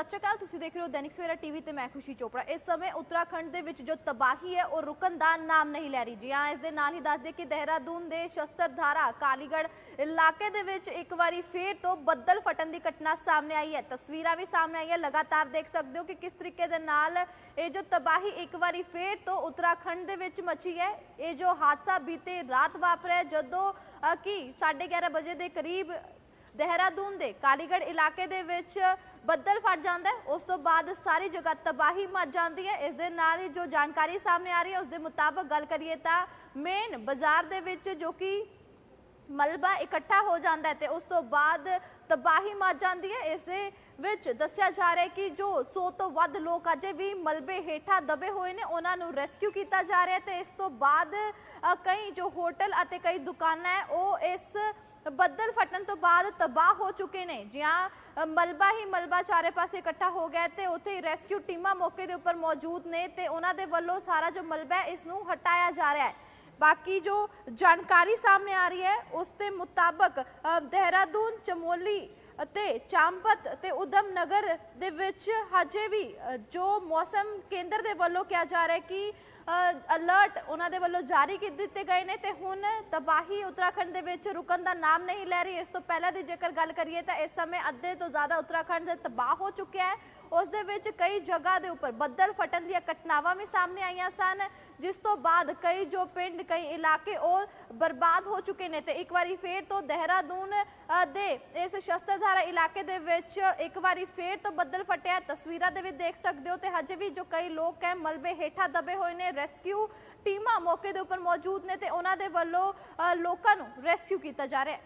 ਸਤਿ ਸ਼੍ਰੀ ਅਕਾਲ ਤੁਸੀਂ ਦੇਖ ਰਹੇ ਹੋ ਦੈਨਿਕ ਸਵੇਰਾ ਟੀਵੀ ਤੇ ਮੈਂ ਖੁਸ਼ੀ ਚੋਪੜਾ। ਇਸ ਸਮੇਂ ਉੱਤਰਾਖੰਡ ਦੇ ਵਿੱਚ ਜੋ ਤਬਾਹੀ ਹੈ ਉਹ ਰੁਕਣ ਦਾ ਨਾਮ ਨਹੀਂ ਲੈ ਰਹੀ। ਜੀ ਹਾਂ ਇਸ ਦੇ ਨਾਲ ਹੀ ਦੱਸ ਦੇ ਕਿ ਦੇਹਰਾਦੂਨ ਦੇ ਸ਼ਸਤਰਧਾਰਾ ਕਾਲੀਗੜ੍ਹ ਇਲਾਕੇ ਦੇ ਵਿੱਚ ਇੱਕ ਵਾਰੀ ਫੇਰ ਤੋਂ ਬੱਦਲ ਫਟਣ ਦੀ ਘਟਨਾ ਸਾਹਮਣੇ ਆਈ ਹੈ। ਤਸਵੀਰਾਂ ਵੀ ਸਾਹਮਣੇ ਆਈਆਂ। ਲਗਾਤਾਰ ਦੇਖ ਸਕਦੇ ਹੋ ਕਿ ਕਿਸ ਤਰੀਕੇ ਦੇ ਨਾਲ ਇਹ ਜੋ ਤਬਾਹੀ ਇੱਕ ਵਾਰੀ ਫੇਰ ਤੋਂ ਉੱਤਰਾਖੰਡ ਦੇ ਵਿੱਚ ਮਚੀ ਹੈ। ਇਹ ਜੋ ਹਾਦਸਾ ਬੀਤੇ ਰਾਤ ਵਾਪਰਿਆ ਜਦੋਂ ਅ, ਕਿ 11:30 ਵਜੇ ਦੇ ਕਰੀਬ ਦੇਹਰਾਦੂਨ ਦੇ ਕਾਲੀਗੜ੍ਹ ਇਲਾਕੇ ਦੇ ਵਿੱਚ ਬੱਦਲ ਫਟ ਜਾਂਦਾ ਉਸ ਤੋਂ ਬਾਅਦ ਸਾਰੀ ਜਗ੍ਹਾ ਤਬਾਹੀ ਮਚ ਜਾਂਦੀ ਹੈ। ਇਸ ਦੇ ਨਾਲ ਹੀ ਜੋ ਜਾਣਕਾਰੀ ਸਾਹਮਣੇ ਆ ਰਹੀ ਹੈ, ਉਸ ਦੇ ਮੁਤਾਬਕ ਗੱਲ ਕਰੀਏ ਤਾਂ ਮੇਨ ਬਾਜ਼ਾਰ ਦੇ ਵਿੱਚ ਜੋ ਕਿ ਮਲਬਾ ਇਕੱਠਾ ਹੋ ਜਾਂਦਾ ਹੈ ਤੇ ਉਸ ਤੋਂ ਬਾਅਦ ਤਬਾਹੀ ਮਚ ਜਾਂਦੀ ਹੈ। ਇਸ ਦੇ ਵਿੱਚ ਦੱਸਿਆ ਜਾ ਰਿਹਾ ਹੈ ਕਿ ਜੋ 100 ਤੋਂ ਵੱਧ ਲੋਕ ਅਜੇ ਵੀ ਮਲਬੇ ਹੇਠਾਂ ਦਬੇ ਹੋਏ ਨੇ, ਉਹਨਾਂ ਨੂੰ ਰੈਸਕਿਊ ਕੀਤਾ ਜਾ ਰਿਹਾ ਹੈ ਤੇ ਇਸ ਤੋਂ ਬਾਅਦ ਕਈ ਜੋ ਹੋਟਲ ਅਤੇ ਕਈ ਦੁਕਾਨਾਂ ਹੈ, ਉਹ ਇਸ ਬੱਦਲ ਫਟਣ ਤੋਂ ਬਾਅਦ ਤਬਾਹ ਹੋ ਚੁੱਕੇ ਨੇ। ਜਿਹਾਂ ਮਲਬਾ ਹੀ ਮਲਬਾ ਚਾਰੇ ਪਾਸੇ ਇਕੱਠਾ ਹੋ ਗਿਆ ਹੈ ਤੇ ਉੱਥੇ ਰੈਸਕਿਊ ਟੀਮਾਂ ਮੌਕੇ ਦੇ ਉੱਪਰ ਮੌਜੂਦ ਨੇ ਤੇ ਉਹਨਾਂ ਦੇ ਵੱਲੋਂ ਸਾਰਾ ਜੋ ਮਲਬਾ ਹੈ ਇਸ ਨੂੰ ਹਟਾਇਆ ਜਾ ਰਿਹਾ ਹੈ। ਬਾਕੀ ਜੋ ਜਾਣਕਾਰੀ ਸਾਹਮਣੇ ਆ ਰਹੀ ਹੈ ਉਸ ਦੇ ਮੁਤਾਬਕ ਅ, ਦੇਹਰਾਦੂਨ ਚਮੋਲੀ ਅਤੇ ਚਾਂਪਤ ਤੇ ਉਦਮ ਨਗਰ ਦੇ ਵਿੱਚ ਹਜੇ ਵੀ ਜੋ ਮੌਸਮ ਕੇਂਦਰ ਦੇ ਵੱਲੋਂ ਕਿਹਾ ਜਾ ਰਿਹਾ ਹੈ ਕਿ ਅਲਰਟ ਉਹਨਾਂ ਦੇ ਵੱਲੋਂ ਜਾਰੀ ਕਰ ਦਿੱਤੇ ਗਏ ਨੇ ਤੇ ਹੁਣ ਤਬਾਹੀ ਉੱਤਰਾਖੰਡ ਦੇ ਵਿੱਚ ਰੁਕਣ ਦਾ ਨਾਮ ਨਹੀਂ ਲੈ ਰਹੀ। ਇਸ ਤੋਂ ਪਹਿਲਾਂ ਦੀ ਜੇਕਰ ਗੱਲ ਕਰੀਏ ਤਾਂ ਇਸ ਸਮੇਂ ਅੱਧੇ ਤੋਂ ਜ਼ਿਆਦਾ ਉੱਤਰਾਖੰਡ ਤਬਾਹ ਹੋ ਚੁੱਕਿਆ ਹੈ। ਉਸ ਦੇ ਵਿੱਚ ਕਈ ਜਗ੍ਹਾ ਦੇ ਉੱਪਰ ਬੱਦਲ ਫਟਣ ਦੀਆਂ ਘਟਨਾਵਾਂ ਵੀ ਸਾਹਮਣੇ ਆਈਆਂ ਸਨ, ਜਿਸ ਤੋਂ ਬਾਅਦ ਕਈ ਜੋ ਪਿੰਡ, ਕਈ ਇਲਾਕੇ ਉਹ ਬਰਬਾਦ ਹੋ ਚੁੱਕੇ ਨੇ। ਤੇ ਇੱਕ ਵਾਰੀ ਫੇਰ ਤੋਂ ਦੇਹਰਾਦੂਨ ਦੇ ਇਸ ਸ਼ਸਤਰਧਾਰਾ ਇਲਾਕੇ ਦੇ ਵਿੱਚ ਇੱਕ ਵਾਰੀ ਫੇਰ ਤੋਂ ਬੱਦਲ ਫਟਿਆ। ਤਸਵੀਰਾਂ ਦੇ ਵਿੱਚ ਦੇਖ ਸਕਦੇ ਹੋ ਤੇ ਹਜੇ ਵੀ ਜੋ ਕਈ ਲੋਕ ਹੈ, ਮਲਬੇ ਹੇਠਾਂ ਦਬੇ ਹੋਏ ਨੇ। ਰੈਸਕਿਊ ਟੀਮਾਂ ਮੌਕੇ ਦੇ ਉੱਪਰ ਮੌਜੂਦ ਨੇ ਤੇ ਉਹਨਾਂ ਦੇ ਵੱਲੋਂ ਲੋਕਾਂ ਨੂੰ ਰੈਸਕਿਊ ਕੀਤਾ ਜਾ ਰਿਹਾ ਹੈ।